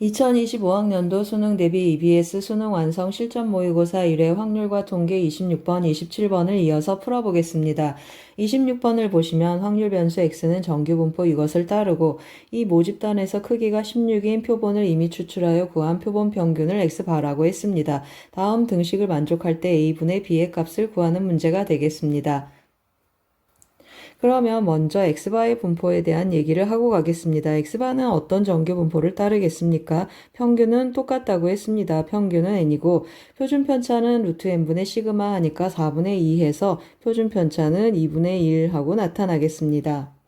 2025학년도 수능 대비 EBS 수능 완성 실전 모의고사 1회 확률과 통계 26번, 27번을 이어서 풀어보겠습니다. 26번을 보시면 확률 변수 x는 정규 분포 이것을 따르고 이 모집단에서 크기가 16인 표본을 이미 추출하여 구한 표본 평균을 x바라고 했습니다. 다음 등식을 만족할 때 a분의 b의 값을 구하는 문제가 되겠습니다. 그러면 먼저 x바의 분포에 대한 얘기를 하고 가겠습니다. x바는 어떤 정규 분포를 따르겠습니까? 평균은 똑같다고 했습니다. 평균은 n이고 표준 편차는 루트 n분의 시그마 하니까 4분의 2 해서 표준 편차는 2분의 1 하고 나타나겠습니다.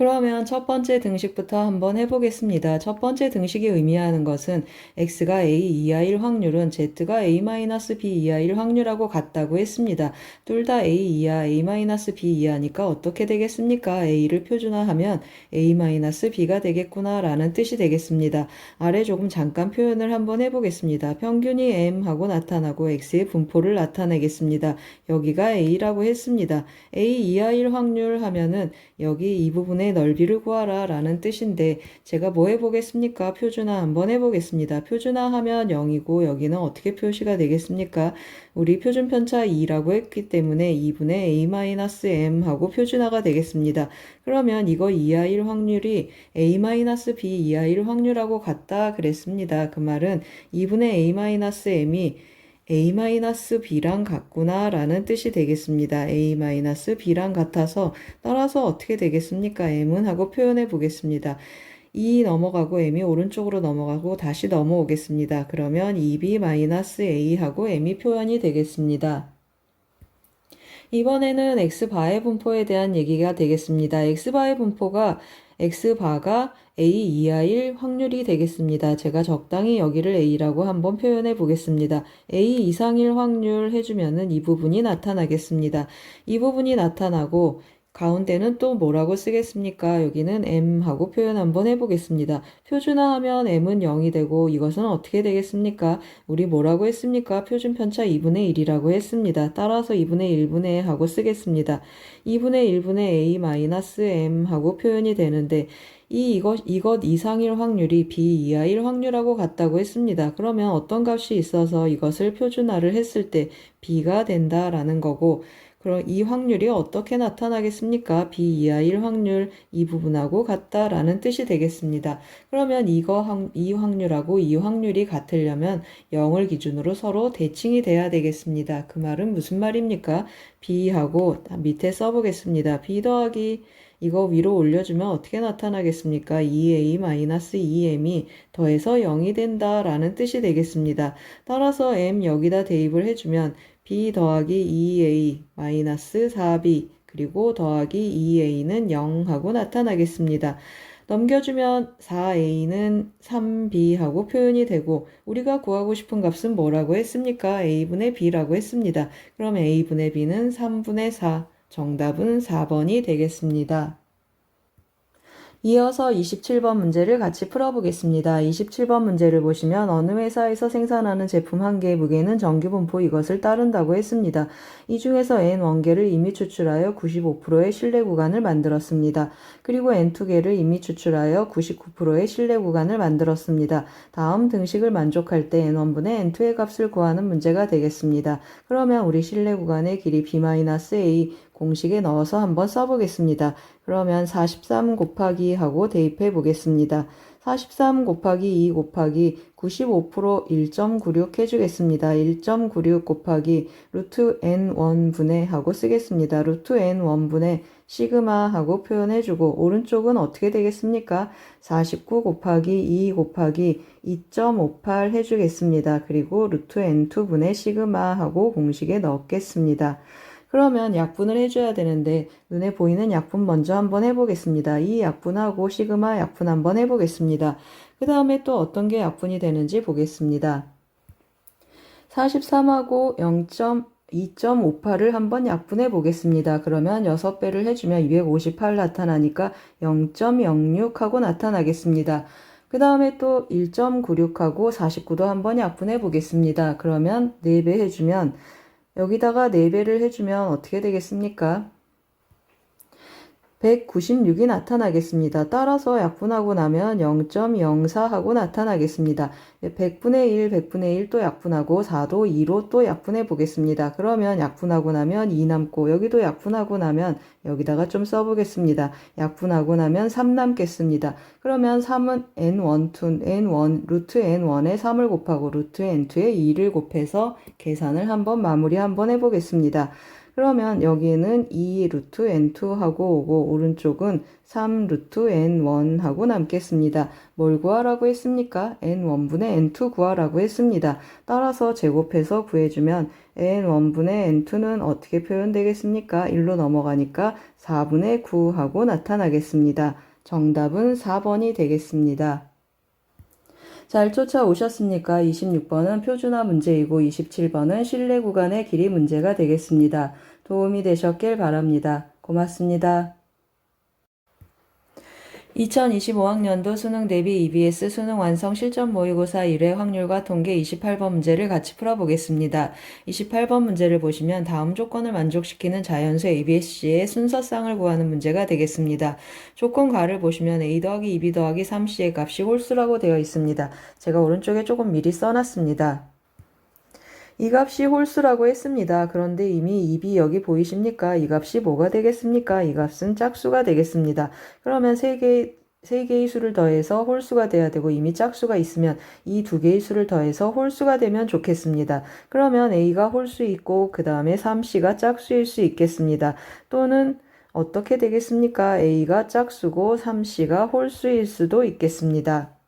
그러면 첫 번째 등식부터 한번 해보겠습니다. 첫 번째 등식이 의미하는 것은 x가 a 이하일 확률은 z가 a-b 이하일 확률하고 같다고 했습니다. 둘 다 a 이하, a-b 이하니까 어떻게 되겠습니까? a를 표준화하면 a-b가 되겠구나 라는 뜻이 되겠습니다. 아래 조금 잠깐 표현을 한번 해보겠습니다. 평균이 m 하고 나타나고 x의 분포를 나타내겠습니다. 여기가 a라고 했습니다. a 이하일 확률 하면은 여기 이 부분 의 넓이를 구하라 라는 뜻인데 제가 뭐 해보겠습니까? 표준화 한번 해보겠습니다. 표준화 하면 0이고 여기는 어떻게 표시가 되겠습니까? 우리 표준 편차 2라고 했기 때문에 2분의 a-m 하고 표준화가 되겠습니다. 그러면 이거 이하일 확률이 a-b 이하일 확률하고 같다 그랬습니다. 그 말은 2분의 a-m이 a-b랑 같구나 라는 뜻이 되겠습니다. a-b랑 같아서 따라서 어떻게 되겠습니까? m은 하고 표현해 보겠습니다. 2 넘어가고 m이 오른쪽으로 넘어가고 다시 넘어오겠습니다. 그러면 2b-a 하고 m이 표현이 되겠습니다. 이번에는 x바의 분포에 대한 얘기가 되겠습니다. x바의 분포가 x바가 a 이하일 확률이 되겠습니다. 제가 적당히 여기를 a라고 한번 표현해 보겠습니다. a 이상일 확률 해주면은 이 부분이 나타나겠습니다. 이 부분이 나타나고 가운데는 또 뭐라고 쓰겠습니까? 여기는 m 하고 표현 한번 해보겠습니다. 표준화하면 m은 0이 되고 이것은 어떻게 되겠습니까? 우리 뭐라고 했습니까? 표준 편차 2분의 1이라고 했습니다. 따라서 2분의 1분의 하고 쓰겠습니다. 2분의 1분의 a-m 하고 표현이 되는데 이 이것 이것 이상일 확률이 b 이하일 확률하고 같다고 했습니다. 그러면 어떤 값이 있어서 이것을 표준화를 했을 때 b가 된다라는 거고 그럼 이 확률이 어떻게 나타나겠습니까? b 이하일 확률 이 부분하고 같다라는 뜻이 되겠습니다. 그러면 이거 확- 이 확률하고 이 확률이 같으려면 0을 기준으로 서로 대칭이 돼야 되겠습니다. 그 말은 무슨 말입니까? b하고 밑에 써보겠습니다. b 더하기 이거 위로 올려주면 어떻게 나타나겠습니까? 2a-2m이 더해서 0이 된다 라는 뜻이 되겠습니다. 따라서 m 여기다 대입을 해주면 b 더하기 2a 마이너스 4b 그리고 더하기 2a는 0 하고 나타나겠습니다. 넘겨주면 4a는 3b 하고 표현이 되고 우리가 구하고 싶은 값은 뭐라고 했습니까? a분의 b라고 했습니다. 그럼 a분의 b는 3분의 4 정답은 4번이 되겠습니다. 이어서 27번 문제를 같이 풀어보겠습니다. 27번 문제를 보시면 어느 회사에서 생산하는 제품 한 개의 무게는 정규 분포 이것을 따른다고 했습니다. 이 중에서 N 원개를 이미 추출하여 95%의 신뢰 구간을 만들었습니다. 그리고 N 두 개를 이미 추출하여 99%의 신뢰 구간을 만들었습니다. 다음 등식을 만족할 때 N1분의 N2의 값을 구하는 문제가 되겠습니다. 그러면 우리 신뢰 구간의 길이 B-A 공식에 넣어서 한번 써보겠습니다. 그러면 43 곱하기 하고 대입해 보겠습니다. 43 곱하기 2 곱하기 95% 1.96 해주겠습니다. 1.96 곱하기 루트 n1분의 하고 쓰겠습니다. 루트 n1분의 시그마 하고 표현해주고 오른쪽은 어떻게 되겠습니까? 49 곱하기 2 곱하기 2.58 해주겠습니다. 그리고 루트 n2분의 시그마 하고 공식에 넣겠습니다. 그러면 약분을 해줘야 되는데 눈에 보이는 약분 먼저 한번 해보겠습니다. 이 약분하고 시그마 약분 한번 해보겠습니다. 그 다음에 또 어떤 게 약분이 되는지 보겠습니다. 43하고 0.2.58을 한번 약분해 보겠습니다. 그러면 6배를 해주면 258 나타나니까 0.06 하고 나타나겠습니다. 그 다음에 또 1.96하고 49도 한번 약분해 보겠습니다. 그러면 4배 해주면 여기다가 4배를 해주면 어떻게 되겠습니까? 196이 나타나겠습니다. 따라서 약분하고 나면 0.04 하고 나타나겠습니다. 100분의 1, 100분의 1 또 약분하고 4도 2로 또 약분해 보겠습니다. 그러면 약분하고 나면 2 남고 여기도 약분하고 나면 여기다가 좀 써보겠습니다. 약분하고 나면 3 남겠습니다. 그러면 3은 n1, 2, n1, 루트 n1에 3을 곱하고 루트 n2에 2를 곱해서 계산을 한번 마무리 한번 해보겠습니다. 그러면 여기는 2 루트 n2 하고 오고 오른쪽은 3 루트 n1 하고 남겠습니다. 뭘 구하라고 했습니까? n1분의 n2 구하라고 했습니다. 따라서 제곱해서 구해주면 n1분의 n2는 어떻게 표현되겠습니까? 1로 넘어가니까 4분의 9 하고 나타나겠습니다. 정답은 4번이 되겠습니다. 잘 쫓아오셨습니까? 26번은 표준화 문제이고 27번은 실내 구간의 길이 문제가 되겠습니다. 도움이 되셨길 바랍니다. 고맙습니다. 2025학년도 수능 대비 EBS 수능 완성 실전 모의고사 1회 확률과 통계 28번 문제를 같이 풀어보겠습니다. 28번 문제를 보시면 다음 조건을 만족시키는 자연수 ABSC의 순서쌍을 구하는 문제가 되겠습니다. 조건 가를 보시면 A 더하기 2B 더하기 3C의 값이 홀수라고 되어 있습니다. 제가 오른쪽에 조금 미리 써놨습니다. 이 값이 홀수라고 했습니다. 그런데 이미 2b 여기 보이십니까? 이 값이 뭐가 되겠습니까? 이 값은 짝수가 되겠습니다. 그러면 세 개, 세 개의 수를 더해서 홀수가 돼야 되고 이미 짝수가 있으면 이 두 개의 수를 더해서 홀수가 되면 좋겠습니다. 그러면 a가 홀수 있고 그 다음에 3c가 짝수일 수 있겠습니다. 또는 어떻게 되겠습니까? a가 짝수고 3c가 홀수일 수도 있겠습니다.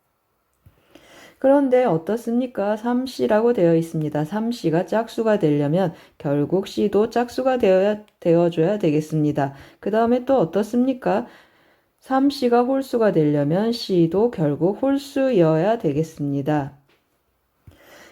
그런데 어떻습니까? 3C라고 되어 있습니다. 3C가 짝수가 되려면 결국 C도 짝수가 되어야, 되어줘야 되겠습니다. 그 다음에 또 어떻습니까? 3C가 홀수가 되려면 C도 결국 홀수여야 되겠습니다.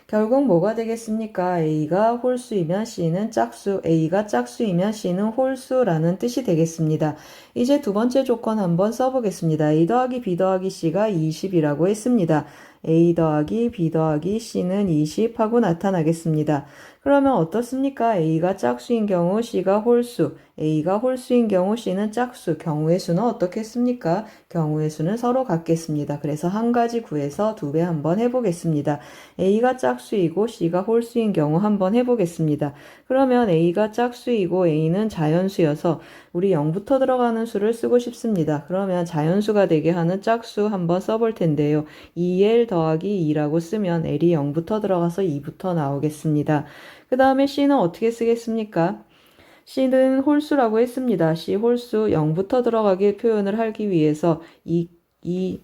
결국 뭐가 되겠습니까? A가 홀수이면 C는 짝수, A가 짝수이면 C는 홀수라는 뜻이 되겠습니다. 이제 두 번째 조건 한번 써보겠습니다. A 더하기 B 더하기 C가 20이라고 했습니다. A 더하기 B 더하기 C는 20 하고 나타나겠습니다. 그러면 어떻습니까? A가 짝수인 경우 C가 홀수, A가 홀수인 경우 C는 짝수, 경우의 수는 어떻겠습니까? 경우의 수는 서로 같겠습니다. 그래서 한 가지 구해서 두 배 한번 해보겠습니다. A가 짝수이고 C가 홀수인 경우 한번 해보겠습니다. 그러면 A가 짝수이고 A는 자연수여서 우리 0부터 들어가는 수를 쓰고 싶습니다. 그러면 자연수가 되게 하는 짝수 한번 써볼 텐데요. 2L 더하기 2라고 쓰면 L이 0부터 들어가서 2부터 나오겠습니다. 그 다음에 C는 어떻게 쓰겠습니까? C는 홀수라고 했습니다. C 홀수 0부터 들어가게 표현을 하기 위해서 이, 이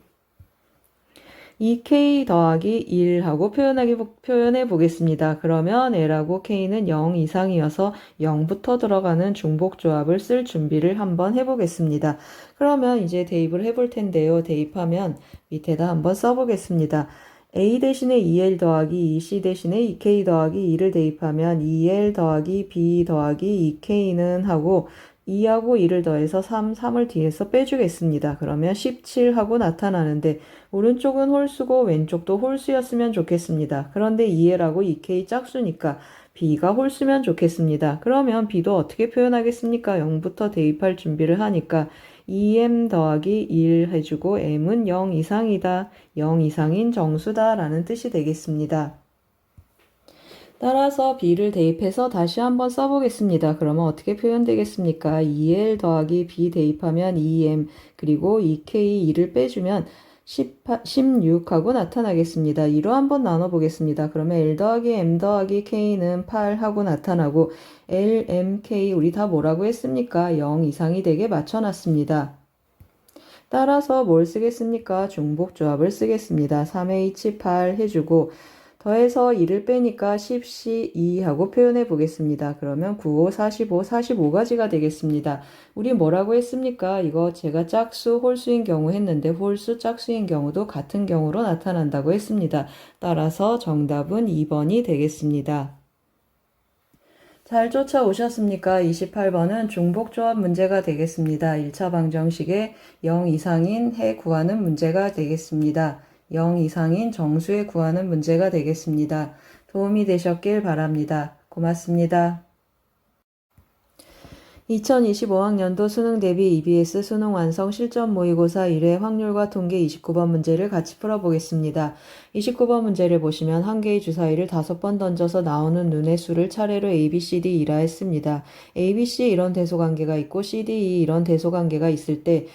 2k 더하기 1하고 표현하기, 표현해 보겠습니다. 그러면 l하고 k는 0 이상이어서 0부터 들어가는 중복 조합을 쓸 준비를 한번 해보겠습니다. 그러면 이제 대입을 해볼 텐데요. 대입하면 밑에다 한번 써보겠습니다. A 대신에 2l 더하기 2c 대신에 2k 더하기 2를 대입하면 2l 더하기 b 더하기 2k는 하고 2하고 2를 더해서 3, 3을 뒤에서 빼주겠습니다. 그러면 17하고 나타나는데 오른쪽은 홀수고 왼쪽도 홀수였으면 좋겠습니다. 그런데 2L하고 2K 짝수니까 B가 홀수면 좋겠습니다. 그러면 B도 어떻게 표현하겠습니까? 0부터 대입할 준비를 하니까 2M 더하기 1 해주고 M은 0 이상이다. 0 이상인 정수다 라는 뜻이 되겠습니다. 따라서 b를 대입해서 다시 한번 써보겠습니다. 그러면 어떻게 표현되겠습니까? 2l 더하기 b 대입하면 2m 그리고 2k 2를 빼주면 18, 16하고 나타나겠습니다. 2로 한번 나눠보겠습니다. 그러면 L 더하기 M 더하기 K는 8하고 나타나고 L, M, K 우리 다 뭐라고 했습니까? 0 이상이 되게 맞춰놨습니다. 따라서 뭘 쓰겠습니까? 중복조합을 쓰겠습니다. 3H 8 해주고 더해서 2를 빼니까 10C2 하고 표현해 보겠습니다. 그러면 9, 5, 45, 45가지가 되겠습니다. 우리 뭐라고 했습니까? 이거 제가 짝수, 홀수인 경우 했는데 홀수, 짝수인 경우도 같은 경우로 나타난다고 했습니다. 따라서 정답은 2번이 되겠습니다. 잘 쫓아오셨습니까? 28번은 중복조합 문제가 되겠습니다. 1차 방정식에 0 이상인 해 구하는 문제가 되겠습니다. 0 이상인 정수에 구하는 문제가 되겠습니다. 도움이 되셨길 바랍니다. 고맙습니다. 2025학년도 수능 대비 EBS 수능 완성 실전 모의고사 1회 확률과 통계 29번 문제를 같이 풀어보겠습니다. 29번 문제를 보시면 한 개의 주사위를 다섯 번 던져서 나오는 눈의 수를 차례로 A, B, C, D, E라 했습니다. A, B, C 이런 대소관계가 있고 C, D, E 이런 대소관계가 있을 때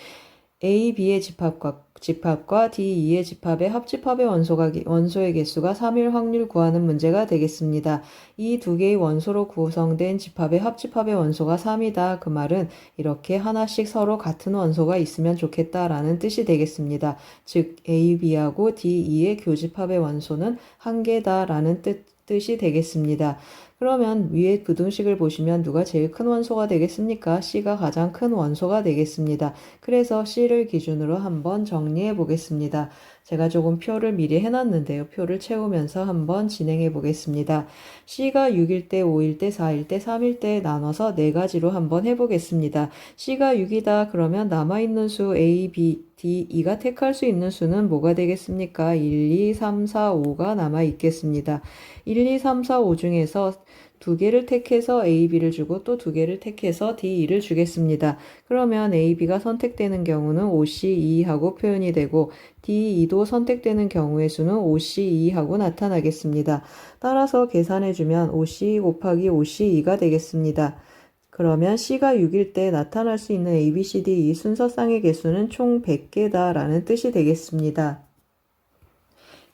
A, B의 집합과 집합과 D, E의 집합의 합집합의 원소가, 원소의 개수가 3일 확률 구하는 문제가 되겠습니다. 이 두 개의 원소로 구성된 집합의 합집합의 원소가 3이다. 그 말은 이렇게 하나씩 서로 같은 원소가 있으면 좋겠다라는 뜻이 되겠습니다. 즉 A, B하고 D, E의 교집합의 원소는 한 개다라는 뜻, 뜻이 되겠습니다. 그러면 위에 부등식을 보시면 누가 제일 큰 원소가 되겠습니까? C가 가장 큰 원소가 되겠습니다. 그래서 C를 기준으로 한번 정리해 보겠습니다. 제가 조금 표를 미리 해놨는데요. 표를 채우면서 한번 진행해 보겠습니다. C가 6일 때, 5일 때, 4일 때, 3일 때 나눠서 네 가지로 한번 해보겠습니다. C가 6이다. 그러면 남아있는 수 A, B, D, E가 택할 수 있는 수는 뭐가 되겠습니까? 1, 2, 3, 4, 5가 남아 있겠습니다. 1, 2, 3, 4, 5 중에서 두 개를 택해서 A, B를 주고 또 두 개를 택해서 D, E를 주겠습니다. 그러면 A, B가 선택되는 경우는 5C, 2 하고 표현이 되고 D, E도 선택되는 경우의 수는 5C, 2 하고 나타나겠습니다. 따라서 계산해주면 5C 곱하기 5C, 2가 되겠습니다. 그러면 C가 6일 때 나타날 수 있는 A, B, C, D, E 순서쌍의 개수는 총 100개다 라는 뜻이 되겠습니다.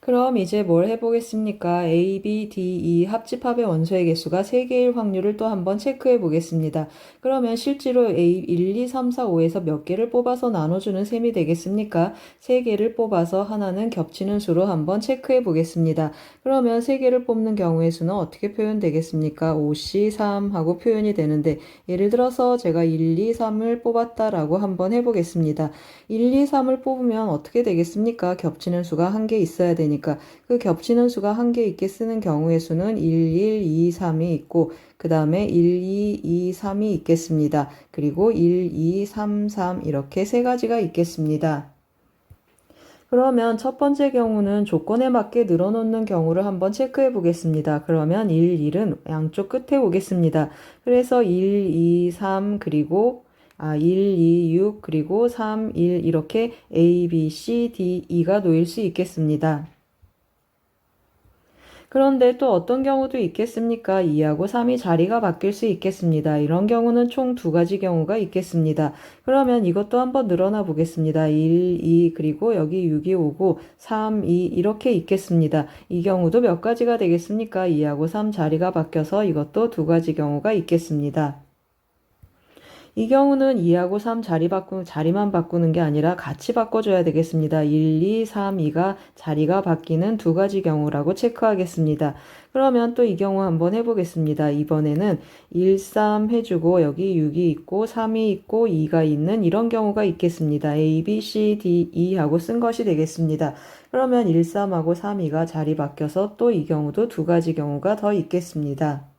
그럼 이제 뭘 해보겠습니까? A, B, D, E 합집합의 원소의 개수가 3개일 확률을 또 한번 체크해 보겠습니다. 그러면 실제로 A 1, 2, 3, 4, 5에서 몇 개를 뽑아서 나눠주는 셈이 되겠습니까? 3개를 뽑아서 하나는 겹치는 수로 한번 체크해 보겠습니다. 그러면 3개를 뽑는 경우의 수는 어떻게 표현되겠습니까? 5C, 3 하고 표현이 되는데 예를 들어서 제가 1, 2, 3을 뽑았다라고 한번 해보겠습니다. 1, 2, 3을 뽑으면 어떻게 되겠습니까? 겹치는 수가 한 개 있어야 되 니까 그 겹치는 수가 한 개 있게 쓰는 경우의 수는 1, 1, 2, 3이 있고 그 다음에 1, 2, 2, 3이 있겠습니다. 그리고 1, 2, 3, 3 이렇게 세 가지가 있겠습니다. 그러면 첫 번째 경우는 조건에 맞게 늘어놓는 경우를 한번 체크해 보겠습니다. 그러면 1, 1은 양쪽 끝에 오겠습니다. 그래서 1, 2, 3 그리고 아, 1, 2, 6 그리고 3, 1 이렇게 A, B, C, D, E가 놓일 수 있겠습니다. 그런데 또 어떤 경우도 있겠습니까? 2하고 3이 자리가 바뀔 수 있겠습니다. 이런 경우는 총 두 가지 경우가 있겠습니다. 그러면 이것도 한번 늘어나 보겠습니다. 1, 2, 그리고 여기 6이 오고 3, 2 이렇게 있겠습니다. 이 경우도 몇 가지가 되겠습니까? 2하고 3 자리가 바뀌어서 이것도 두 가지 경우가 있겠습니다. 이 경우는 2하고 3 자리 바꾸, 자리만 바꾸는 게 아니라 같이 바꿔줘야 되겠습니다. 1, 2, 3, 2가 자리가 바뀌는 두 가지 경우라고 체크하겠습니다. 그러면 또 이 경우 한번 해보겠습니다. 이번에는 1, 3 해주고 여기 6이 있고 3이 있고 2가 있는 이런 경우가 있겠습니다. A, B, C, D, E 하고 쓴 것이 되겠습니다. 그러면 1, 3하고 3, 2가 자리 바뀌어서 또 이 경우도 두 가지 경우가 더 있겠습니다.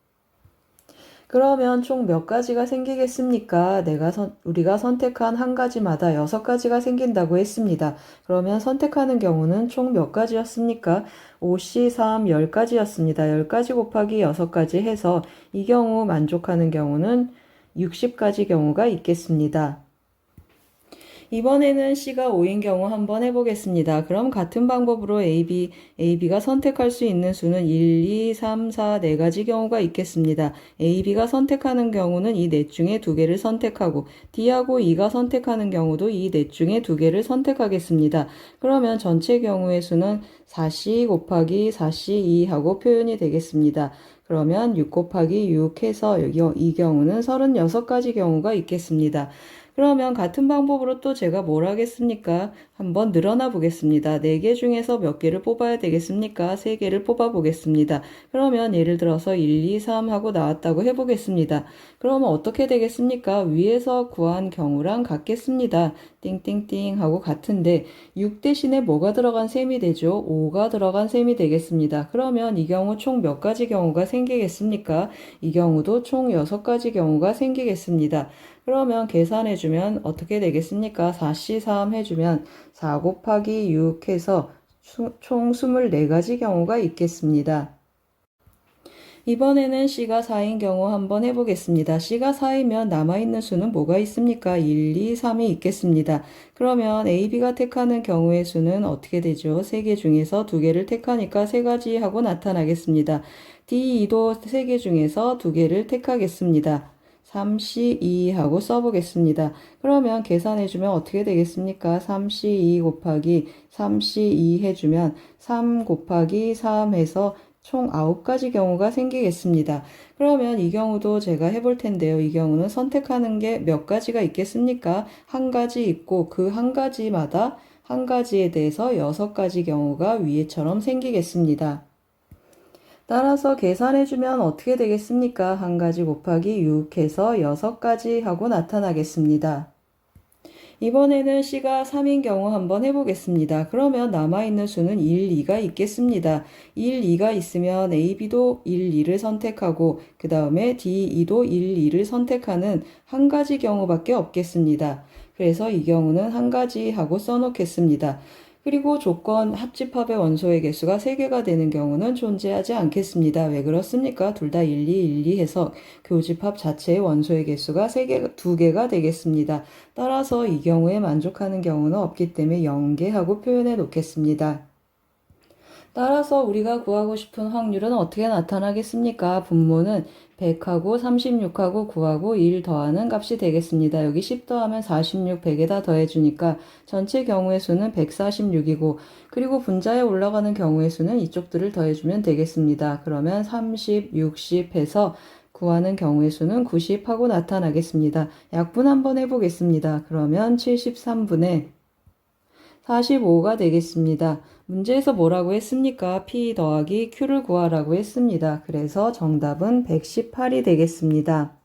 그러면 총 몇 가지가 생기겠습니까? 내가 선, 우리가 선택한 한 가지마다 여섯 가지가 생긴다고 했습니다. 그러면 선택하는 경우는 총 몇 가지였습니까? 5C, 3, 10가지였습니다. 10가지 곱하기 6가지 해서 이 경우 만족하는 경우는 60가지 경우가 있겠습니다. 이번에는 C가 5인 경우 한번 해보겠습니다. 그럼 같은 방법으로 A, B, A, B가 선택할 수 있는 수는 1, 2, 3, 4, 4가지 경우가 있겠습니다. A, B가 선택하는 경우는 이 넷 중에 두 개를 선택하고 D하고 E가 선택하는 경우도 이 넷 중에 두 개를 선택하겠습니다. 그러면 전체 경우의 수는 4C 곱하기 4C 2 하고 표현이 되겠습니다. 그러면 6 곱하기 6 해서 여기 이 경우는 36가지 경우가 있겠습니다. 그러면 같은 방법으로 또 제가 뭘 하겠습니까? 한번 늘어나 보겠습니다. 4개 중에서 몇 개를 뽑아야 되겠습니까? 3개를 뽑아 보겠습니다. 그러면 예를 들어서 1, 2, 3 하고 나왔다고 해보겠습니다. 그러면 어떻게 되겠습니까? 위에서 구한 경우랑 같겠습니다. 띵띵띵 하고 같은데 6 대신에 뭐가 들어간 셈이 되죠? 5가 들어간 셈이 되겠습니다. 그러면 이 경우 총 몇 가지 경우가 생기겠습니까? 이 경우도 총 6가지 경우가 생기겠습니다. 그러면 계산해주면 어떻게 되겠습니까? 4C3 해주면 4 곱하기 6 해서 총 24가지 경우가 있겠습니다. 이번에는 C가 4인 경우 한번 해보겠습니다. C가 4이면 남아있는 수는 뭐가 있습니까? 1, 2, 3이 있겠습니다. 그러면 A, B가 택하는 경우의 수는 어떻게 되죠? 3개 중에서 2개를 택하니까 3가지 하고 나타나겠습니다. D, 2도 3개 중에서 2개를 택하겠습니다. 3C2 하고 써보겠습니다. 그러면 계산해주면 어떻게 되겠습니까? 3C2 곱하기 3C2 해주면 3 곱하기 3 해서 총 9가지 경우가 생기겠습니다. 그러면 이 경우도 제가 해볼 텐데요. 이 경우는 선택하는 게 몇 가지가 있겠습니까? 한 가지 있고 그 한 가지마다 한 가지에 대해서 여섯 가지 경우가 위에처럼 생기겠습니다. 따라서 계산해주면 어떻게 되겠습니까? 한 가지 곱하기 6해서 여섯 가지 하고 나타나겠습니다. 이번에는 C가 3인 경우 한번 해보겠습니다. 그러면 남아있는 수는 1, 2가 있겠습니다. 1, 2가 있으면 A, B도 1, 2를 선택하고 그 다음에 D, 2도 1, 2를 선택하는 한 가지 경우밖에 없겠습니다. 그래서 이 경우는 한 가지 하고 써놓겠습니다. 그리고 조건 합집합의 원소의 개수가 3개가 되는 경우는 존재하지 않겠습니다. 왜 그렇습니까? 둘 다 1, 2, 1, 2 해서 교집합 자체의 원소의 개수가 3개, 2개가 되겠습니다. 따라서 이 경우에 만족하는 경우는 없기 때문에 0개 하고 표현해 놓겠습니다. 따라서 우리가 구하고 싶은 확률은 어떻게 나타나겠습니까? 분모는 100하고 36하고 9하고 1 더하는 값이 되겠습니다. 여기 10 더하면 46, 100에다 더해주니까 전체 경우의 수는 146이고 그리고 분자에 올라가는 경우의 수는 이쪽들을 더해주면 되겠습니다. 그러면 30, 60 해서 구하는 경우의 수는 90하고 나타나겠습니다. 약분 한번 해보겠습니다. 그러면 73분의 45가 되겠습니다. 문제에서 뭐라고 했습니까? P 더하기 Q를 구하라고 했습니다. 그래서 정답은 118이 되겠습니다.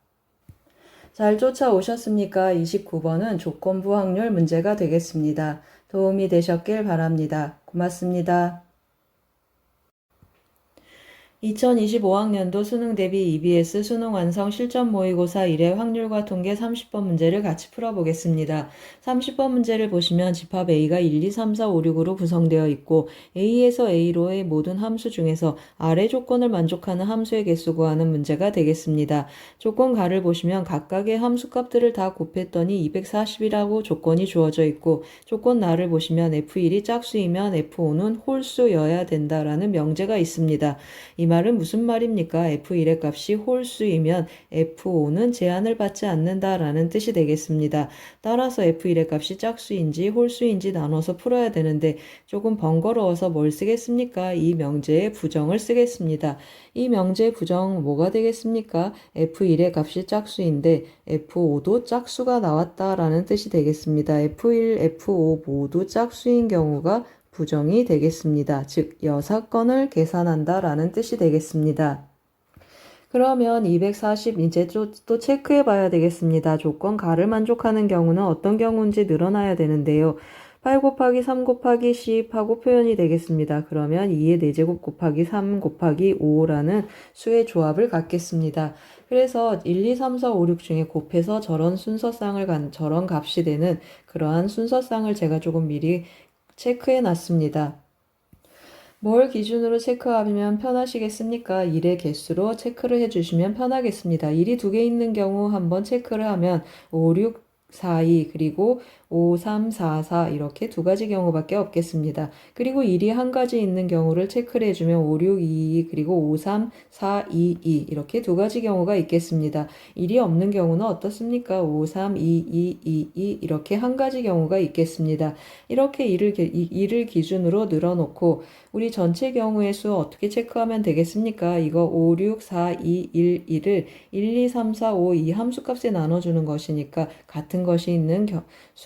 잘 쫓아오셨습니까? 29번은 조건부 확률 문제가 되겠습니다. 도움이 되셨길 바랍니다. 고맙습니다. 2025학년도 수능 대비 EBS 수능 완성 실전 모의고사 1회 확률과 통계 30번 문제를 같이 풀어보겠습니다. 30번 문제를 보시면 집합 A가 1, 2, 3, 4, 5, 6으로 구성되어 있고 A에서 A로의 모든 함수 중에서 아래 조건을 만족하는 함수의 개수 구하는 문제가 되겠습니다. 조건 가를 보시면 각각의 함수 값들을 다 곱했더니 240이라고 조건이 주어져 있고 조건 나를 보시면 F1이 짝수이면 F5는 홀수여야 된다라는 명제가 있습니다. 이 말은 무슨 말입니까? F1의 값이 홀수이면 F5는 제한을 받지 않는다라는 뜻이 되겠습니다. 따라서 F1의 값이 짝수인지 홀수인지 나눠서 풀어야 되는데 조금 번거로워서 뭘 쓰겠습니까? 이 명제의 부정을 쓰겠습니다. 이 명제의 부정 뭐가 되겠습니까? F1의 값이 짝수인데 F5도 짝수가 나왔다라는 뜻이 되겠습니다. F1, F5 모두 짝수인 경우가 부정이 되겠습니다. 즉, 여사건을 계산한다 라는 뜻이 되겠습니다. 그러면 240 이제 또, 또 체크해 봐야 되겠습니다. 조건 가를 만족하는 경우는 어떤 경우인지 늘어나야 되는데요. 8 곱하기 3 곱하기 10하고 표현이 되겠습니다. 그러면 2의 4제곱 곱하기 3 곱하기 5라는 수의 조합을 갖겠습니다. 그래서 1, 2, 3, 4, 5, 6 중에 곱해서 저런 순서쌍을 간, 저런 값이 되는 그러한 순서쌍을 제가 조금 미리 체크해 놨습니다. 뭘 기준으로 체크하면 편하시겠습니까? 1의 개수로 체크를 해주시면 편하겠습니다. 1이 두 개 있는 경우 한번 체크를 하면 5, 6, 4, 2 그리고 5, 3, 4, 4 이렇게 두 가지 경우밖에 없겠습니다. 그리고 1이 한 가지 있는 경우를 체크를 해주면 5, 6, 2, 2 그리고 5, 3, 4, 2, 2 이렇게 두 가지 경우가 있겠습니다. 1이 없는 경우는 어떻습니까? 5, 3, 2, 2, 2, 2 이렇게 한 가지 경우가 있겠습니다. 이렇게 1을, 1을 기준으로 늘어놓고 우리 전체 경우의 수 어떻게 체크하면 되겠습니까? 이거 5, 6, 4, 2, 1, 1을 1, 2, 3, 4, 5, 이 함수값에 나눠주는 것이니까 같은 것이 있는 겨,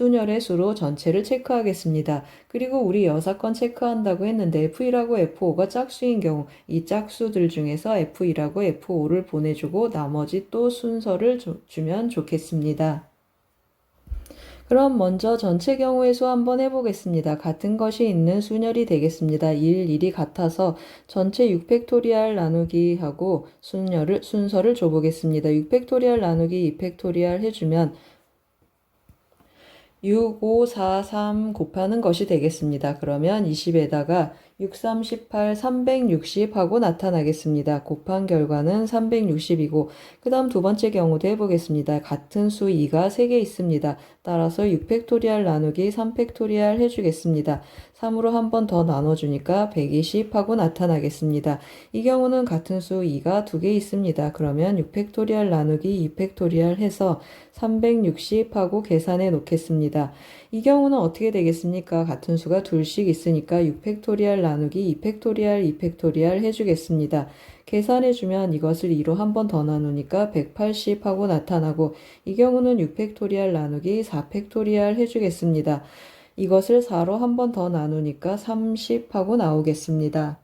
수열의 수로 전체를 체크하겠습니다. 그리고 우리 여사건 체크한다고 했는데 F1하고 F5가 짝수인 경우 이 짝수들 중에서 F1하고 F5를 보내주고 나머지 또 순서를 주, 주면 좋겠습니다. 그럼 먼저 전체 경우의 수 한번 해보겠습니다. 같은 것이 있는 순열이 되겠습니다. 1, 1이 같아서 전체 6팩토리알 나누기 하고 순열을, 순서를 줘보겠습니다. 6팩토리알 나누기 2팩토리알 해주면 6, 5, 4, 3 곱하는 것이 되겠습니다. 그러면 20에다가 6, 3, 18, 360 하고 나타나겠습니다. 곱한 결과는 360이고 그 다음 두 번째 경우도 해보겠습니다. 같은 수 2가 3개 있습니다. 따라서 6팩토리알 나누기 3팩토리알 해주겠습니다. 3으로 한 번 더 나눠주니까 120 하고 나타나겠습니다. 이 경우는 같은 수 2가 두개 있습니다. 그러면 6팩토리알 나누기 2팩토리알 해서 360 하고 계산해 놓겠습니다. 이 경우는 어떻게 되겠습니까? 같은 수가 둘씩 있으니까 6팩토리알 나누기 2팩토리알 2팩토리알 해주겠습니다. 계산해주면 이것을 2로 한 번 더 나누니까 180 하고 나타나고 이 경우는 6팩토리알 나누기 4팩토리알 해주겠습니다. 이것을 4로 한 번 더 나누니까 30 하고 나오겠습니다.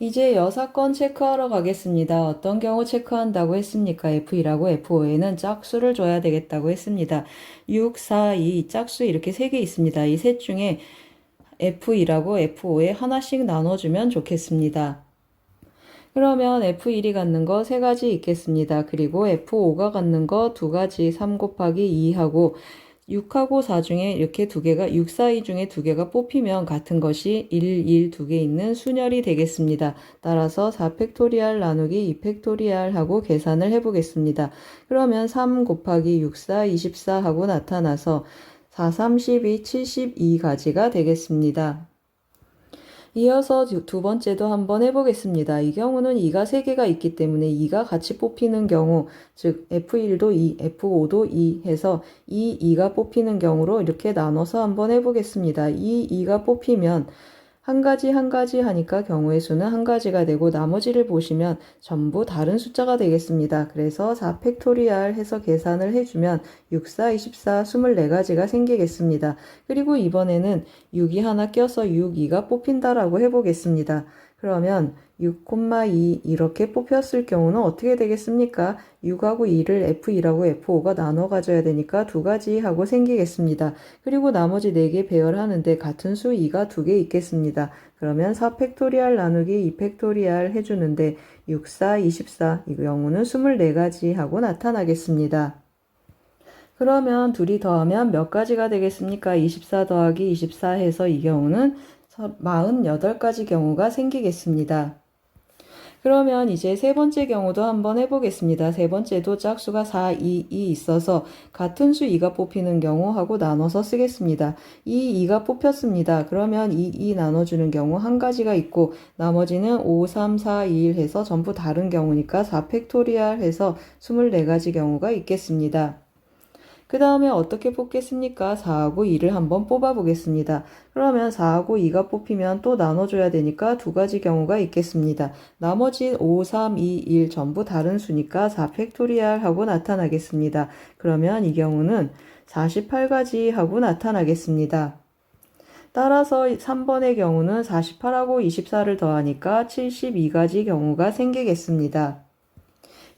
이제 여사건 체크하러 가겠습니다. 어떤 경우 체크한다고 했습니까? F2라고 F5에는 짝수를 줘야 되겠다고 했습니다. 6, 4, 2 짝수 이렇게 세 개 있습니다. 이 셋 중에 F2라고 F5에 하나씩 나눠주면 좋겠습니다. 그러면 F1이 갖는 거 세 가지 있겠습니다. 그리고 F5가 갖는 거 두 가지 3 곱하기 2하고 6하고 4 중에 이렇게 두 개가 6, 4, 2 중에 두 개가 뽑히면 같은 것이 1, 1 두 개 있는 순열이 되겠습니다. 따라서 4 팩토리알 나누기 2 팩토리알 하고 계산을 해보겠습니다. 그러면 3 곱하기 6, 4, 24 하고 나타나서 4, 32, 72가지가 되겠습니다. 이어서 두- 두 번째도 한번 해보겠습니다. 이 경우는 2가 3개가 있기 때문에 2가 같이 뽑히는 경우, 즉 F1도 2, F5도 2 해서 이 2가 뽑히는 경우로 이렇게 나눠서 한번 해보겠습니다. 이 2가 뽑히면 한 가지 한 가지 하니까 경우의 수는 한 가지가 되고 나머지를 보시면 전부 다른 숫자가 되겠습니다. 그래서 4 팩토리알 해서 계산을 해주면 6, 4, 24, 24가지가 생기겠습니다. 그리고 이번에는 6이 하나 껴서 6, 2가 뽑힌다라고 해보겠습니다. 그러면 6,2 이렇게 뽑혔을 경우는 어떻게 되겠습니까? 6하고 2를 F2라고 F5가 나눠 가져야 되니까 두 가지 하고 생기겠습니다. 그리고 나머지 4개 배열하는데 같은 수 2가 두개 있겠습니다. 그러면 4팩토리알 나누기 2팩토리알 해주는데 6, 4, 24 이 경우는 24가지 하고 나타나겠습니다. 그러면 둘이 더하면 몇 가지가 되겠습니까? 24 더하기 24 해서 이 경우는 48가지 경우가 생기겠습니다. 그러면 이제 세 번째 경우도 한번 해보겠습니다. 세 번째도 짝수가 4, 2, 2 있어서 같은 수 2가 뽑히는 경우하고 나눠서 쓰겠습니다. 이 2가 뽑혔습니다. 그러면 이2 나눠주는 경우 한 가지가 있고 나머지는 5, 3, 4, 2, 1 해서 전부 다른 경우니까 4 팩토리알 해서 24가지 경우가 있겠습니다. 그 다음에 어떻게 뽑겠습니까? 4하고 2를 한번 뽑아 보겠습니다. 그러면 4하고 2가 뽑히면 또 나눠줘야 되니까 두 가지 경우가 있겠습니다. 나머지 5, 3, 2, 1 전부 다른 수니까 4 팩토리알 하고 나타나겠습니다. 그러면 이 경우는 48가지 하고 나타나겠습니다. 따라서 3번의 경우는 48하고 24를 더하니까 72가지 경우가 생기겠습니다.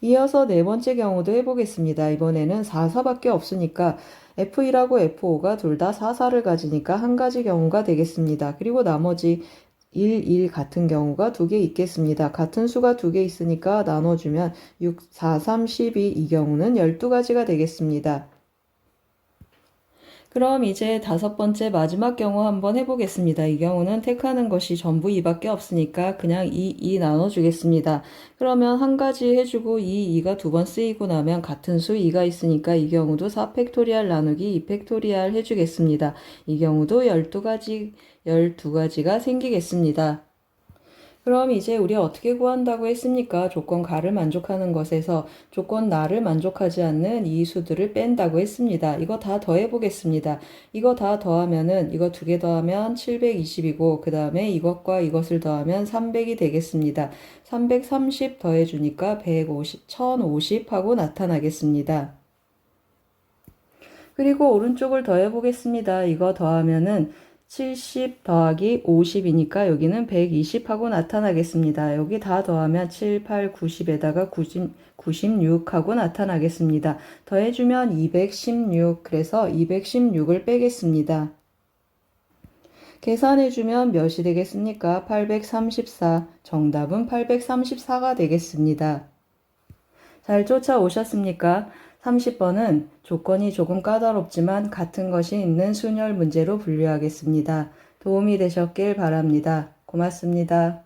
이어서 네 번째 경우도 해보겠습니다. 이번에는 4, 4밖에 없으니까 F1하고 F5가 둘 다 4, 4를 가지니까 한 가지 경우가 되겠습니다. 그리고 나머지 1, 1 같은 경우가 두 개 있겠습니다. 같은 수가 두 개 있으니까 나눠주면 6, 4, 3, 12 이 경우는 12가지가 되겠습니다. 그럼 이제 다섯 번째 마지막 경우 한번 해보겠습니다. 이 경우는 택하는 것이 전부 2밖에 없으니까 그냥 2, 2 나눠주겠습니다. 그러면 한 가지 해주고 2, 2가 두 번 쓰이고 나면 같은 수 2가 있으니까 이 경우도 4 팩토리알 나누기 2 팩토리알 해주겠습니다. 이 경우도 12가지, 12가지가 생기겠습니다. 그럼 이제 우리 어떻게 구한다고 했습니까? 조건 가를 만족하는 것에서 조건 나를 만족하지 않는 이 수들을 뺀다고 했습니다. 이거 다 더해 보겠습니다. 이거 다 더하면은 이거 두 개 더하면 720이고 그 다음에 이것과 이것을 더하면 300이 되겠습니다. 330 더해 주니까 150, 1050 하고 나타나겠습니다. 그리고 오른쪽을 더해 보겠습니다. 이거 더하면은 70 더하기 50이니까 여기는 120 하고 나타나겠습니다. 여기 다 더하면 7, 8, 90에다가 90, 96 하고 나타나겠습니다. 더해주면 216, 그래서 216을 빼겠습니다. 계산해주면 몇이 되겠습니까? 834. 정답은 834가 되겠습니다. 잘 쫓아오셨습니까? 30번은 조건이 조금 까다롭지만 같은 것이 있는 순열 문제로 분류하겠습니다. 도움이 되셨길 바랍니다. 고맙습니다.